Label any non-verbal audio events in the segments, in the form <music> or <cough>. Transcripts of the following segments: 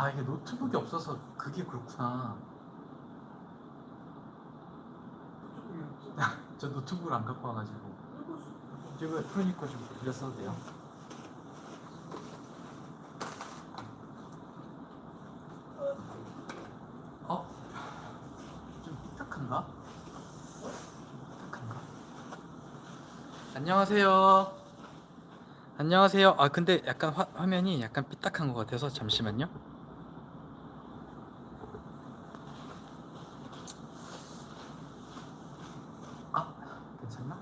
아 이게 노트북이 없어서 그게 그렇구나. <laughs> 저 노트북을 안 갖고 와가지고. 이거 프로니까 좀 빌렸어도 돼요? 어? 좀 삐딱한가? 좀 삐딱한가? 안녕하세요. 안녕하세요. 아 근데 약간 화, 화면이 약간 삐딱한 것 같아서 잠시만요. 아 괜찮나?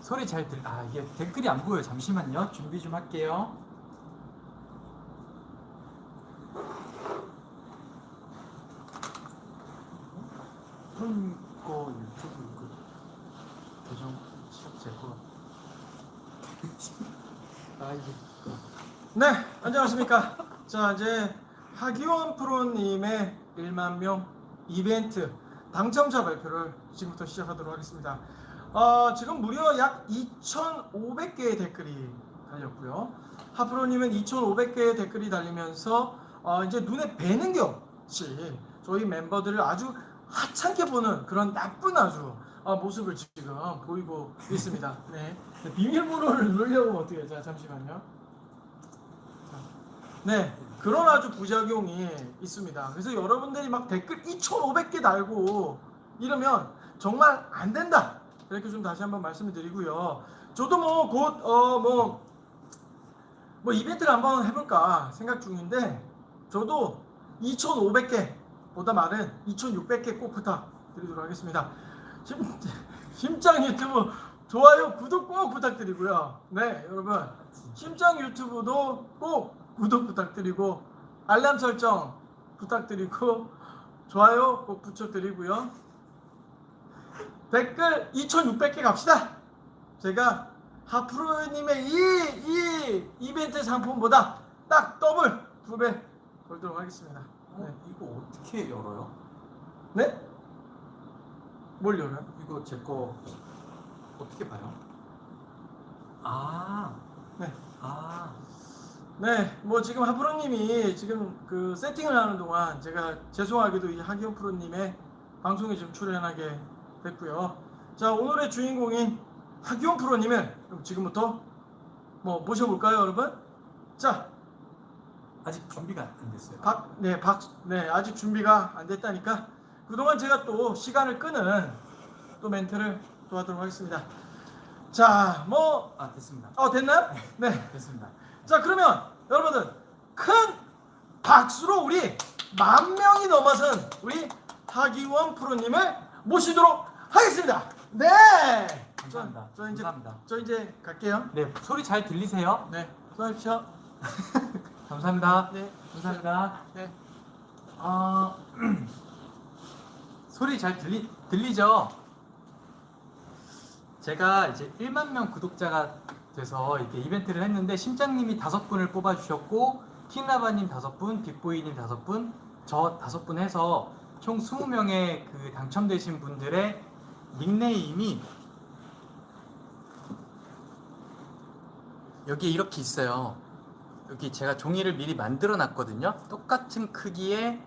소리 잘 들. 아 이게 댓글이 안 보여. 잠시만요. 준비 좀 할게요. 그런 거 유튜브 그 계정 시작 제거 <laughs> 아 이게 네, 안녕하십니까. 자, 이제 하기원 프로님의 1만 명 이벤트 당첨자 발표를 지금부터 시작하도록 하겠습니다. 어, 지금 무려 약 2,500개의 댓글이 달렸고요. 하프로님은 2,500개의 댓글이 달리면서 어, 이제 눈에 뵈는 게 없이 저희 멤버들을 아주 하찮게 보는 그런 나쁜 아주 어, 모습을 지금 보이고 있습니다. 네. 네, 비밀번호를 누르려고 어떻게 해요? 자, 잠시만요. 네, 그런 아주 부작용이 있습니다. 그래서 여러분들이 막 댓글 2,500개 달고 이러면 정말 안 된다. 이렇게 좀 다시 한번 말씀을 드리고요. 저도 뭐 곧 어 뭐 뭐 이벤트를 한번 해볼까 생각 중인데 저도 2,500개 보다 많은 2,600개 꼭 부탁드리도록 하겠습니다. 심, <laughs> 심장 유튜브 좋아요 구독 꼭 부탁드리고요. 네, 여러분 심장 유튜브도 꼭 구독 부탁드리고 알람 설정 부탁드리고 좋아요 꼭 부탁드리고요. 댓글 2,600개 갑시다. 제가 하프로님의 이, 이 이벤트 상품보다 딱 더블 두 배 걸도록 하겠습니다. 네. 어, 이거 어떻게 열어요? 네? 뭘 열어요? 이거 제 거 어떻게 봐요? 아, 네. 아, 네, 뭐 지금 하프로님이 지금 그 세팅을 하는 동안 제가 죄송하게도 이 하기용 프로님의 방송에 좀 출연하게 됐고요. 자, 오늘의 주인공인 하기용 프로님을 지금부터 뭐 모셔볼까요, 여러분? 자, 아직 준비가 안 됐어요. 박, 네, 박, 네, 아직 준비가 안 됐다니까 그동안 제가 또 시간을 끄는 또 멘트를 또 하도록 하겠습니다. 자, 뭐, 아, 됐습니다. 어, 됐나요? <laughs> 네. 됐습니다. 자 그러면 여러분들 큰 박수로 우리 만 명이 넘어선 우리 하기원 프로님을 모시도록 하겠습니다. 네. 감사합니다. 저, 저 이제 감사합니다. 저 이제 갈게요. 네, 소리 잘 들리세요? 네. 수고하십시오. <laughs> 감사합니다. 네. 감사합니다. 네. 어, <clears throat> 소리 잘 들리 들리죠? 제가 이제 1만 명 구독자가 돼서 이렇게 이벤트를 했는데 심장님이 다섯 분을 뽑아주셨고 킹라바님 다섯 분, 빅보이님 다섯 분, 저 다섯 분 해서 총 20명의 그 당첨되신 분들의 닉네임이 여기 이렇게 있어요. 여기 제가 종이를 미리 만들어 놨거든요. 똑같은 크기의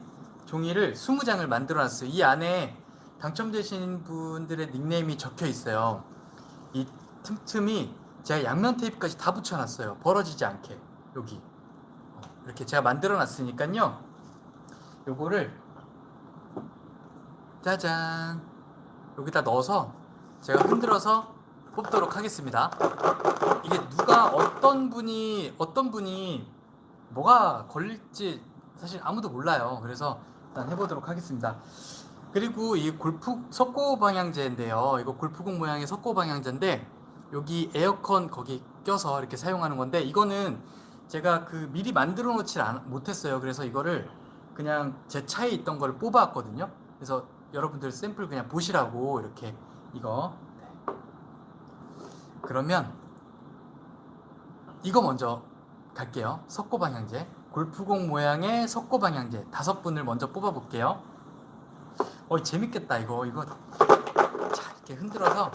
종이를 20장을 만들어 놨어요. 이 안에 당첨되신 분들의 닉네임이 적혀 있어요. 이 틈틈이 제가 양면 테이프까지 다 붙여 놨어요. 벌어지지 않게. 여기. 어, 이렇게 제가 만들어 놨으니까요. 요거를 짜잔. 여기다 넣어서 제가 흔들어서 뽑도록 하겠습니다. 이게 누가 어떤 분이 어떤 분이 뭐가 걸릴지 사실 아무도 몰라요. 그래서 일단 해보도록 하겠습니다. 그리고 이 골프 석고 방향제인데요. 이거 골프공 모양의 석고 방향제인데 여기 에어컨 거기 껴서 이렇게 사용하는 건데 이거는 제가 그 미리 만들어 놓지 않- 못했어요. 그래서 이거를 그냥 제 차에 있던 걸 뽑아왔거든요. 그래서 여러분들 샘플 그냥 보시라고 이렇게 이거 네. 그러면 이거 먼저 갈게요. 석고 방향제. 골프공 모양의 석고 방향제 다섯 분을 먼저 뽑아 볼게요. 어 재밌겠다 이거 이거 자 이렇게 흔들어서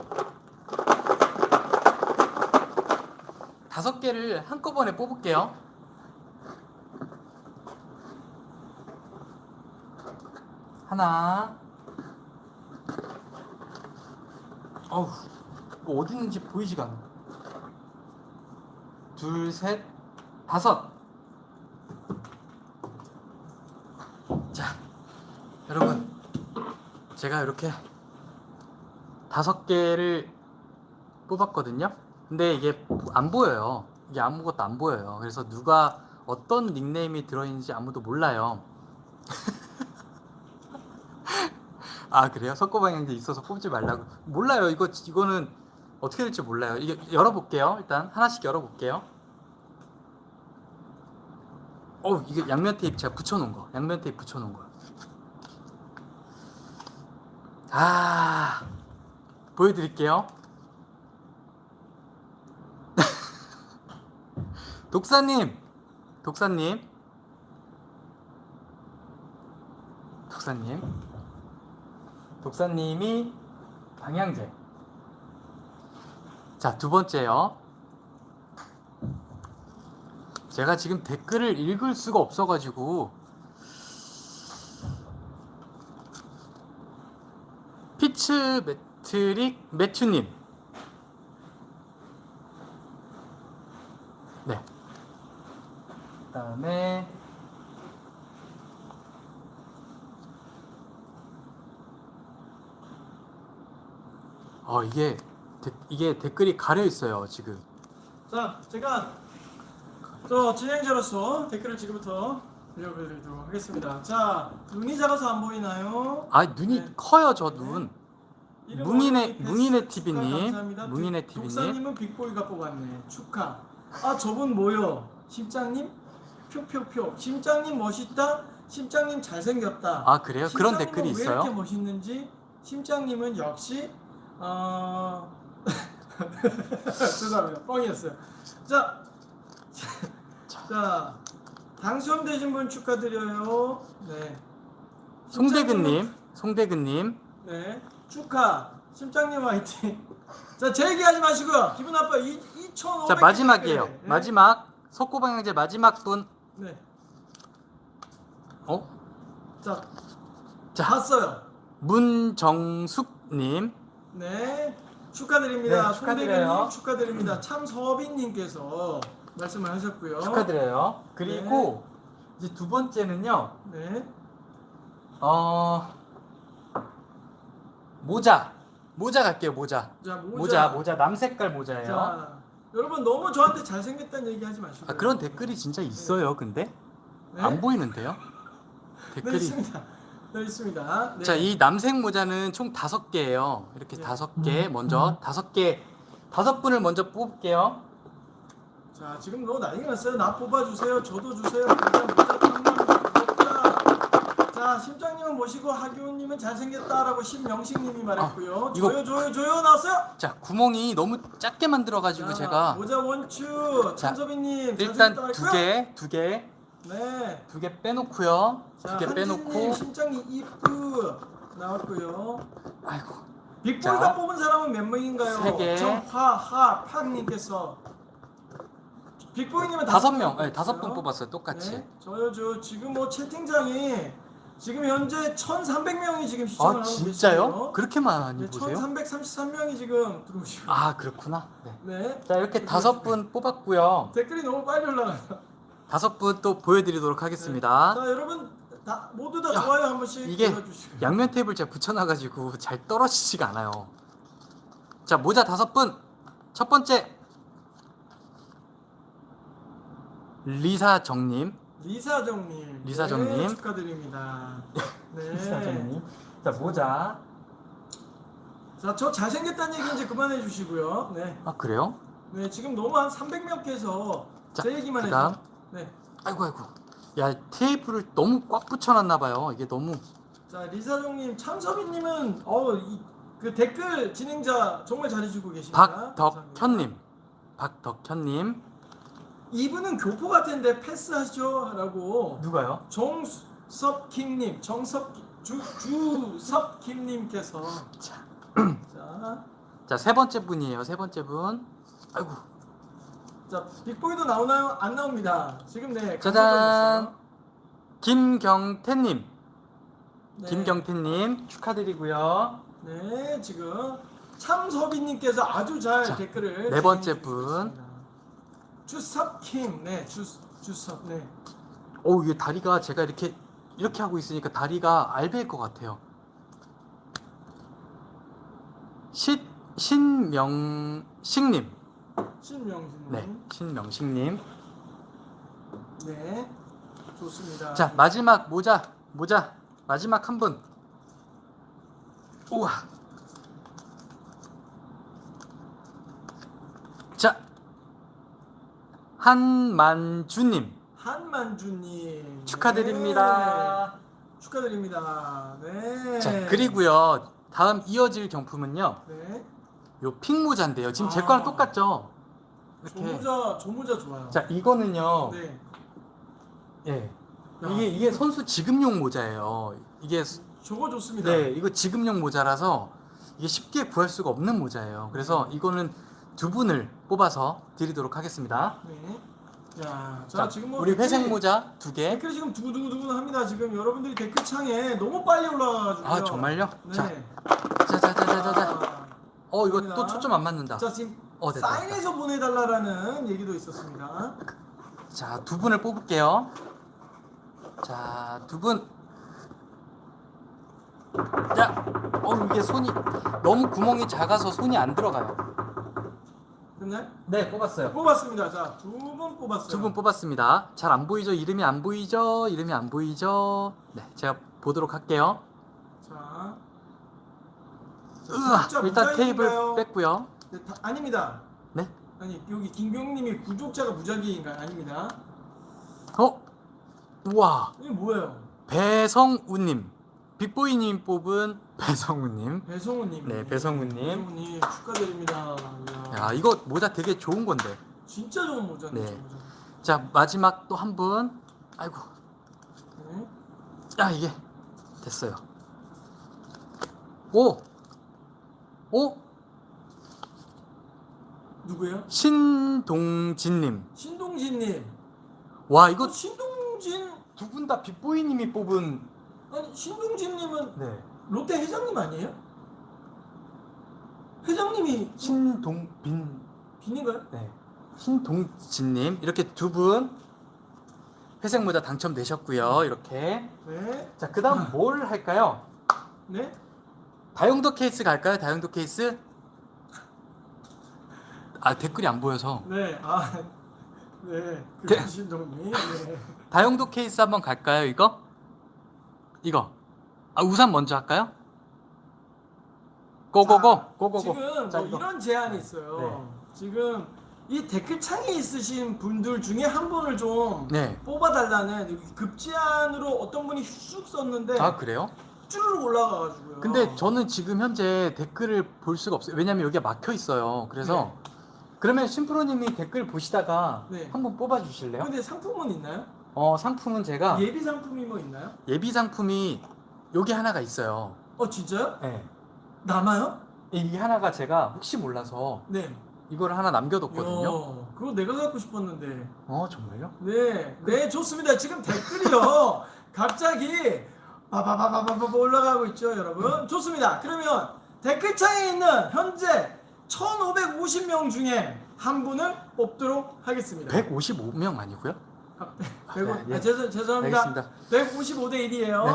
다섯 개를 한꺼번에 뽑을게요. 하나. 어우, 이거 어디 있는지 보이지가 않아. 둘, 셋, 다섯. 자, 여러분, 제가 이렇게 다섯 개를 뽑았거든요. 근데 이게 안 보여요. 이게 아무것도 안 보여요. 그래서 누가 어떤 닉네임이 들어있는지 아무도 몰라요. <laughs> 아 그래요? 석고 방향제 있어서 뽑지 말라고 몰라요. 이거 이거는 어떻게 될지 몰라요. 이게 열어볼게요. 일단 하나씩 열어볼게요. 어 이게 양면 테이프 제가 붙여놓은 거. 양면 테이프 붙여놓은 거. 아 보여드릴게요. <laughs> 독사님, 독사님, 독사님, 독사님이 방향제. 자, 두 번째요. 제가 지금 댓글을 읽을 수가 없어가지고 피츠 매트릭 매튜님. 네. 그다음에 어 이게 데- 이게 댓글이 가려 있어요 지금. 자, 제가 저 진행자로서 댓글을 지금부터 읽어드리도록 하겠습니다. 자, 눈이 작아서 안 보이나요? 아 눈이 네. 커요 저 눈. 이름 뭉이네- 어린이 패스 뭉이네 축하 TV님, 감사합니다. 독- TV님. 독사님은 빅보이가 뽑았네. 축하. 아 저분 뭐요? 심장님? 표표표. 심장님 멋있다. 심장님 잘생겼다. 아 그래요? 그런 심장님은 댓글이 왜 이렇게 있어요? 멋있는지 심장님은 역시 어 <laughs> 죄송합니다 뻥이었어요. 자, <laughs> 자 당첨되신 분 축하드려요. 네. 송대근님, 송대근님. 네 축하 심장님 화이팅. 자 제 얘기하지 마시고요. 기분 나빠. 2,500. 자 마지막이에요. 네. 마지막 석고방향제 마지막 분. 네. 어? 자 자 봤어요. 문정숙님. 네 축하드립니다. 네, 축하드려요. 축하드립니다. 참서빈님께서 말씀을 하셨고요. 축하드려요. 그리고 이제 두 번째는요. 네. 어 모자 모자 갈게요 모자 자 모자. 모자 모자 남 색깔 모자예요. 자 여러분 너무 저한테 잘생겼다는 얘기 하지 마시고. 아 그런 댓글이 진짜 있어요. 근데 네? 안 보이는데요. 네 댓글이 있습니다. 네 있습니다. 네. 자 이 남색 모자는 총 다섯 개예요. 이렇게 네. 다섯 개 먼저 다섯 개 다섯 분을 먼저 뽑을게요. 자 지금 너무 난리가 났어요. 나 뽑아주세요. 저도 주세요. 모자 모자 탐남 모자. 자 심장님은 모시고 하기훈님은 잘생겼다라고 심영식님이 말했고요. 아, 이거- 조요 조요 조요 나왔어요. 자 구멍이 너무 작게 만들어 가지고 자, 제가 모자 원추 자, 참서빈님 일단 잘생겼다고 두 했고요. 개 두 개 네. 두 개 빼놓고요. 자, 두개 한진님 빼놓고 심장이 이쁘 나왔고요. 아이고 빅보이가 자, 뽑은 사람은 몇 명인가요? 세 개. 정화하 팍님께서 빅보이님은 다섯 분 명, 네. 다섯 분 뽑았어요. 똑같이. 네, 저요 저 지금 뭐 채팅장이 지금 현재 1,300명이 지금 시청을 아 하고 진짜요? 계시고요. 그렇게 많이 네, 보세요? 1,333명이 지금 들어오시고. 아 그렇구나. 네. 네. 자 이렇게 다섯 분 뽑았고요. 댓글이 너무 빨리 올라가요. 다섯 분 또 보여드리도록 하겠습니다. 자, 여러분 다 모두 다 야, 좋아요 한 번씩 이게 눌러주시고요. 양면 테이블 제가 붙여놔가지고 잘 떨어지지가 않아요. 자 모자 다섯 분. 첫 번째 리사 정님. 리사정님. 리사정님. 네, 축하드립니다. <laughs> 네. 리사정님. 자 모자. 자, 저 잘생겼다는 얘기 이제 그만해 주시고요. 네. 아 그래요? 네, 지금 너무 한 300명께서 자, 제 얘기만 그다음. 네. 아이고 아이고. 야 테이프를 너무 꽉 붙여놨나 봐요. 이게 너무. 자, 리사정님, 참서빈님은 어, 이, 그 댓글 진행자 정말 잘해주고 계십니다. 박덕현님. 박덕현님. 이분은 교포 같은데 패스하죠?라고 누가요? 정섭킴님, 정섭 주 주섭킴님께서 자. 자, 자 세 번째 분이에요. 세 번째 분. 아이고. 자, 빅보이도 나오나요? 안 나옵니다. 지금 네. 짜잔. 김경태님, 네. 김경태님 축하드리고요. 네, 지금 참서비님께서 아주 잘 자, 댓글을 네 번째 분. 주섭킴, 네, 주 주섭, 네. 오 이게 다리가 제가 이렇게 이렇게 하고 있으니까 다리가 알배일 것 같아요. 시, 신명식님, 신명진. 네, 신명식님. 네, 좋습니다. 자 마지막 모자, 모자 마지막 한 분. 우와. 자 한만주님 한만주님 축하드립니다. 네, 축하드립니다. 네. 자 그리고요 다음 이어질 경품은요 네. 요 핑 모자인데요 지금 제 아. 거랑 똑같죠 조 이렇게 모자, 조 모자 좋아요. 자 이거는요 네. 예 야, 이게 이게 선수 지급용 모자예요 이게 스- 저거 좋습니다. 네 이거 지급용 모자라서 이게 쉽게 구할 수가 없는 모자예요 그래서 이거는 두 분을 뽑아서 드리도록 하겠습니다 네. 야, 자, 자 지금 뭐 우리 댓글이- 회색 모자 두개아 댓글이 지금 두구두구두구 합니다. 지금 여러분들이 댓글 창에 너무 빨리 올라가가지고. 아, 정말요 네. 자 아, 어 이거. 또 초점 안 맞는다 자 지금 어, 됐다, 사인해서 보내달라라는 얘기도 있었습니다. 자, 두 분을 뽑을게요. 자, 두 분. 자, 어, 이게 손이 너무 구멍이 작아서 손이 안 들어가요. 됐나요? 네, 뽑았어요. 뽑았습니다. 자, 두 분 뽑았어요. 두 분 뽑았습니다. 잘 안 보이죠? 이름이 안 보이죠? 이름이 안 보이죠? 네, 제가 보도록 할게요. 으아, 일단 테이블? 뺐고요. 네, 다, 아닙니다. 네? 아니 여기 김경님이 구독자가 무작위인가요? 아닙니다. 어? 우와, 이게 뭐예요? 배성우님. 빅보이님 뽑은 <laughs> 배성우님. 배성우님. 네, 배성우님. 배성우님 축하드립니다. 이야, 야, 이거 모자 되게 좋은 건데. 진짜 좋은 모자네. 네. 저 모자. 자, 마지막 또 한 분. 아이고. 네. 야 이게 됐어요. 오, 오 누구예요? 신동진님. 신동진님. 와 이거 이거 신동진 두 분 다 빅보이님이 뽑은. 아니 신동진님은 네. 롯데 회장님 아니에요? 회장님이 신동빈. 빈인가요? 네. 신동진님 이렇게 두 분 회색 모자 당첨되셨고요. 이렇게. 네. 자 그다음 뭘 할까요? 네. 다용도 케이스 갈까요? 다용도 케이스. 아 댓글이 안 보여서. 네. 아. 네. 그 네. 신동님. 네. 다용도 케이스 한번 갈까요? 이거? 이거. 아 우산 먼저 할까요? 고고고 자, 고고고. 지금 자, 뭐 이거. 이런 제안이 있어요. 지금 이 댓글 창에 있으신 분들 중에 한 분을 좀 네. 뽑아달라는 급제안으로 어떤 분이 쑥 썼는데 아 그래요? 쭈르륵 올라가가지고요. 근데 저는 지금 현재 댓글을 볼 수가 없어요. 왜냐면 여기가 막혀 있어요. 그래서 그러면 심프로님이 댓글 보시다가 네. 한번 뽑아 주실래요? 근데 상품은 있나요? 어 상품은 제가 예비 상품이 뭐 있나요? 예비 상품이 여기 하나가 있어요. 어 진짜요? 네. 남아요? 이 하나가 제가 혹시 몰라서 네. 이거를 하나 남겨뒀거든요. 야, 그거 내가 갖고 싶었는데. 어 정말요? 네, 네 좋습니다. 지금 댓글이요. <laughs> 갑자기 바바바바바바 올라가고 있죠, 여러분. 좋습니다. 그러면 댓글창에 있는 현재 1,550명 중에 한 분을 뽑도록 하겠습니다. 155명 아니고요? 아, 아, 100, 네, 네. 아, 죄송, 죄송합니다. 알겠습니다. 155대 1이에요. 네.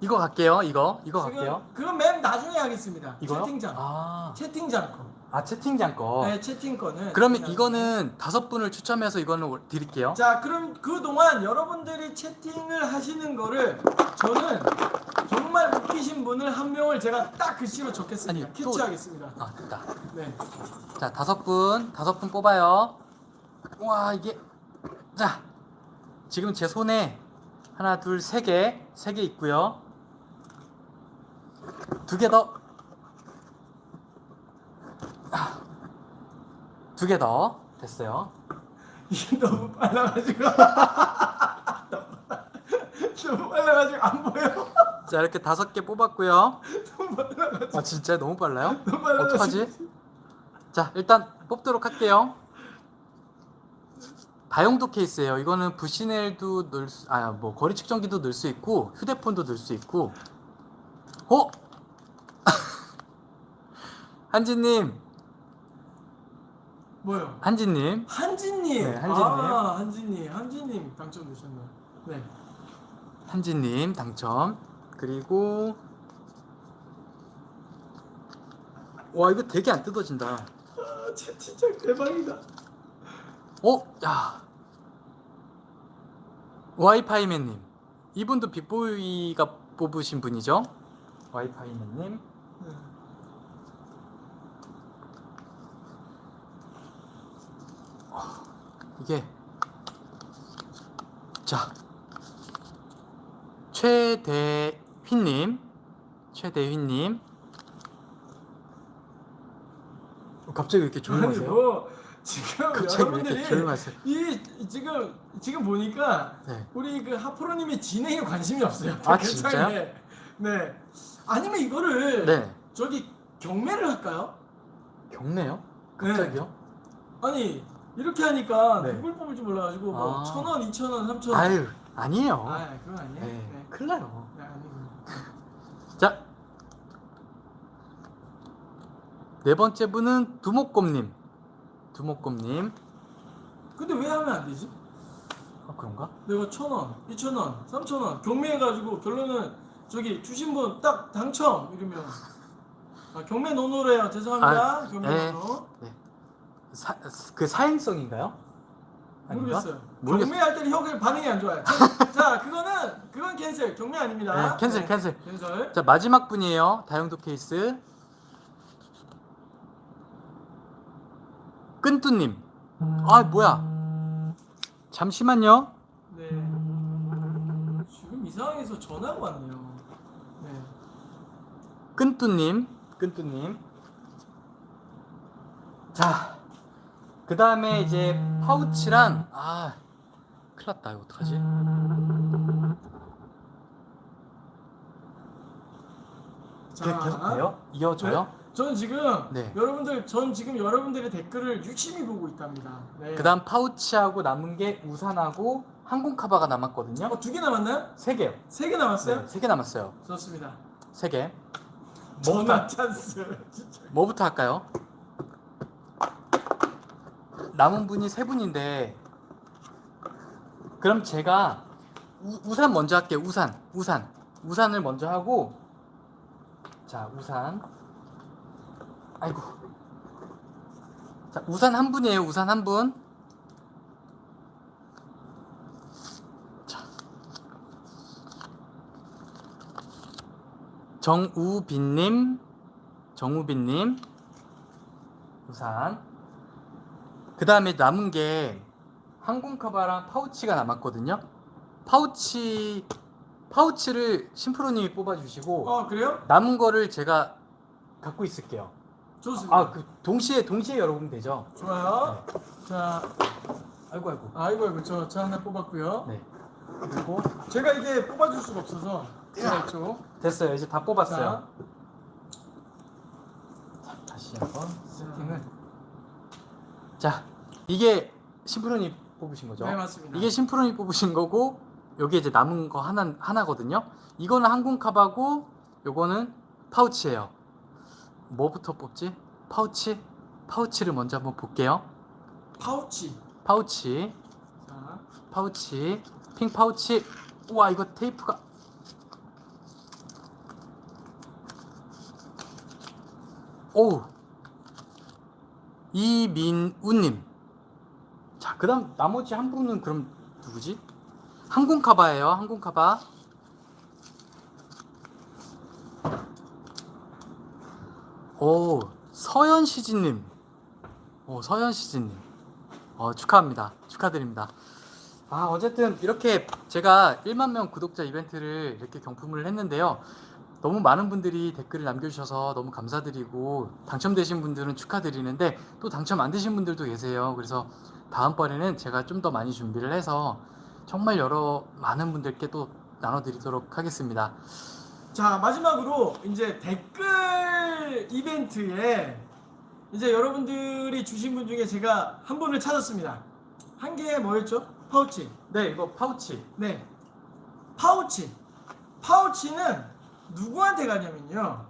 이거 갈게요. 이거 이거 갈게요. 그건 맨 나중에 하겠습니다. 이거요? 채팅창. 아, 채팅창 거. 아 채팅창 거. 네, 채팅 거는. 그러면 이거는 다섯 분을 추첨해서 이거는 올- 드릴게요. 자 그럼 그 동안 여러분들이 채팅을 하시는 거를 저는 정말 웃기신 분을 한 명을 제가 딱 글씨로 적겠습니다 아니, 또- 캐치하겠습니다 아 됐다. 네. 자 다섯 분 다섯 분 뽑아요. 와 이게 자 지금 제 손에 하나 둘 세 개 세 개 있고요. 두 개 더. 아, 두개 더 됐어요. 이게 너무 빨라가지고 <laughs> 너무 빨라가지고 안 보여 자 이렇게 다섯 개 뽑았고요. 너무 빨라가지고 아 진짜 너무 빨라요? <laughs> 너무 빨라가지고 어떡하지? 자 일단 뽑도록 할게요. 다용도 케이스예요. 이거는 부시넬도 넣을 수, 아, 뭐 거리 측정기도 넣을 수 있고 휴대폰도 넣을 수 있고. 어? <laughs> 한지님, 뭐요? 한지님, 한진님. 네, 한진님. 아, 한진님. 한진님 당첨되셨나요? 네. 한지님 당첨. 그리고 와 이거 되게 안 뜯어진다. 아, 채팅창 대박이다. 어, 야. 와이파이맨님. 이분도 빅보이가 뽑으신 분이죠? 와이파이맨님. 이게 자 최대휘님 최대휘님 어, 갑자기 왜 이렇게 아니 조용하세요? 뭐 지금 갑자기 왜 이렇게 여러분들이 조용하세요? 이 지금 지금 보니까 네. 우리 그 하프로님이 진행에 관심이 없어요. 아, 댓글창에. 진짜요? <laughs> 네. 아니면 이거를 네. 저기 경매를 할까요? 경매요? 네. 갑자기요? 아니 이렇게 하니까 네. 누굴 뽑을지 몰라가지고 뭐 아. 천 원, 이천 원, 삼천 원. 아유 아니에요. 아, 그건 아니에요. 네. 네. 큰일 나요. 네, 아니에요. 자. 네 번째 분은 두목곰님. 두목곰님. 근데 왜 하면 안 되지? 아, 그런가? 내가 천 원, 이천 원, 삼천 원 경매해가지고 결론은 저기 주신 분 딱 당첨 이러면 아, 경매 노노래요. 죄송합니다. 경매 네. 노노. 사, 그 사행성인가요? 아닌가? 모르겠어요. 모르겠- 경매할 때는 형 반응이 안 좋아요. 자, <laughs> 자, 그거는 그건 캔슬. 경매 아닙니다. 네, 캔슬, 캔슬. 캔슬. 자 마지막 분이에요. 다용도 케이스. 끈뚜님. 아 뭐야? 잠시만요. 네. 지금 이상해서 전화가 왔네요. 네. 끈뚜님. 끈뚜님. 자. 그 다음에 이제 파우치랑 아 큰일 났다 이거 어떡하지? 자, 계- 계속 돼요? 이어져요? 저는 지금 네. 여러분들 전 지금 여러분들의 댓글을 유심히 보고 있답니다. 네. 그 다음 파우치하고 남은 게 우산하고 항공 카바가 남았거든요. 어, 두개 남았나요? 세 개요. 세 개 남았어요? 네, 세개 남았어요. 좋습니다. 세 개. 전화 찬스. <laughs> 진짜. 뭐부터 할까요? 남은 분이 세 분인데 그럼 제가 우, 우산 먼저 할게요. 우산, 우산, 우산을 먼저 하고 자 우산. 아이고. 자 우산 한 분이에요. 우산 한 분. 자. 정우빈님, 정우빈님 우산. 그 다음에 남은 게 항공 카바랑 파우치가 남았거든요. 파우치 파우치를 심프로님이 뽑아주시고 어 그래요? 남은 거를 제가 갖고 있을게요. 좋습니다. 아 그 동시에 동시에 열어보면 되죠. 좋아요. 자, 아이고 아이고. 아이고 아이고 저, 저 하나 뽑았고요. 네. 그리고 제가 이게 뽑아줄 수가 없어서 제가. 됐어요. 이제 다 뽑았어요. 자, 자, 다시 한번 세팅을. 자, 이게 심프로님 뽑으신 거죠? 네 맞습니다. 이게 심프로님 뽑으신 거고, 여기 이제 남은 거 하나 하나거든요. 이거는 항공 카바고, 요거는 파우치예요. 뭐부터 뽑지? 파우치? 파우치를 먼저 한번 볼게요. 파우치. 파우치, 자, 파우치, 핑 파우치. 우와, 이거 테이프가. 오, 이민우님. 자, 그다음 나머지 한 분은 그럼 누구지? 항공 카바예요. 항공 카바. 오, 서현 시진님. 오, 서현 시진님. 어, 축하합니다. 축하드립니다. 아, 어쨌든 이렇게 제가 1만 명 구독자 이벤트를 이렇게 경품을 했는데요. 너무 많은 분들이 댓글을 남겨주셔서 너무 감사드리고 당첨되신 분들은 축하드리는데 또 당첨 안 되신 분들도 계세요. 그래서 다음번에는 제가 좀 더 많이 준비를 해서 정말 여러 많은 분들께 또 나눠드리도록 하겠습니다. 자 마지막으로 이제 댓글 이벤트에 이제 여러분들이 주신 분 중에 제가 한 분을 찾았습니다. 한개 뭐였죠? 파우치. 네, 이거 파우치. 네. 파우치. 파우치는 누구한테 가냐면요.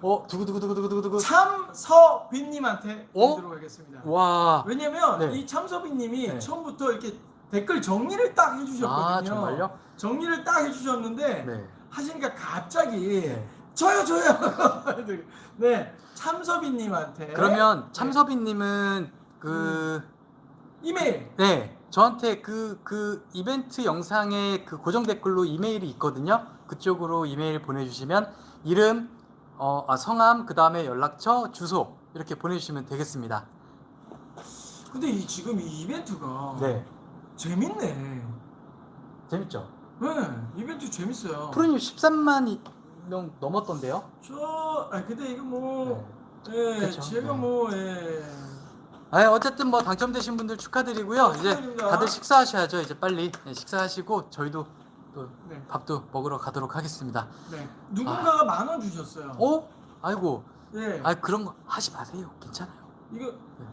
어, 두구두구두구두구두구. 참서빈님한테 어? 하겠습니다. 와. 왜냐면 네. 이 참서빈님이 네. 처음부터 이렇게 댓글 정리를 딱 해주셨거든요. 아, 정말요? 정리를 딱 해주셨는데 네. 하시니까 갑자기 네. 저요 저요. <laughs> 네 참서빈님한테 그러면 참서빈님은 그 이메일 네, 저한테 그, 그 이벤트 영상에 그 고정 댓글로 이메일이 있거든요. 그쪽으로 이메일 보내주시면 이름, 어, 아, 성함, 그 다음에 연락처, 주소 이렇게 보내주시면 되겠습니다. 근데 이 지금 이 이벤트가 네, 재밌네. 재밌죠? 네 이벤트 재밌어요. 프로님 13만 명 넘었던데요? 저 아, 근데 이거 뭐 네. 예, 그쵸. 제가 네. 뭐 예. 아, 어쨌든 뭐 당첨되신 분들 축하드리고요. 이제 축하드립니다. 다들 식사하셔야죠. 이제 빨리 네, 식사하시고 저희도 또 네. 밥도 먹으러 가도록 하겠습니다. 네. 누군가가 만 원 주셨어요. 어? 아이고, 예. 아 그런 거 하지 마세요. 괜찮아요. 이거 네.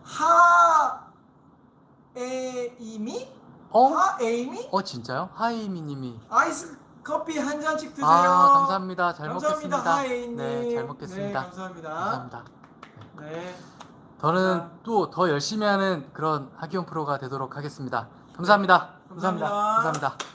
하에이미? 어? 하에이미? 어 진짜요? 하이미님이 아이스 커피 한 잔씩 드세요. 아 감사합니다. 잘 감사합니다, 먹겠습니다. 하에이님. 네, 잘 먹겠습니다. 네, 감사합니다. 감사합니다. 네. 저는 자. 또더 열심히 하는 그런 하기용 프로가 되도록 하겠습니다. 감사합니다. 감사합니다. 감사합니다. 감사합니다.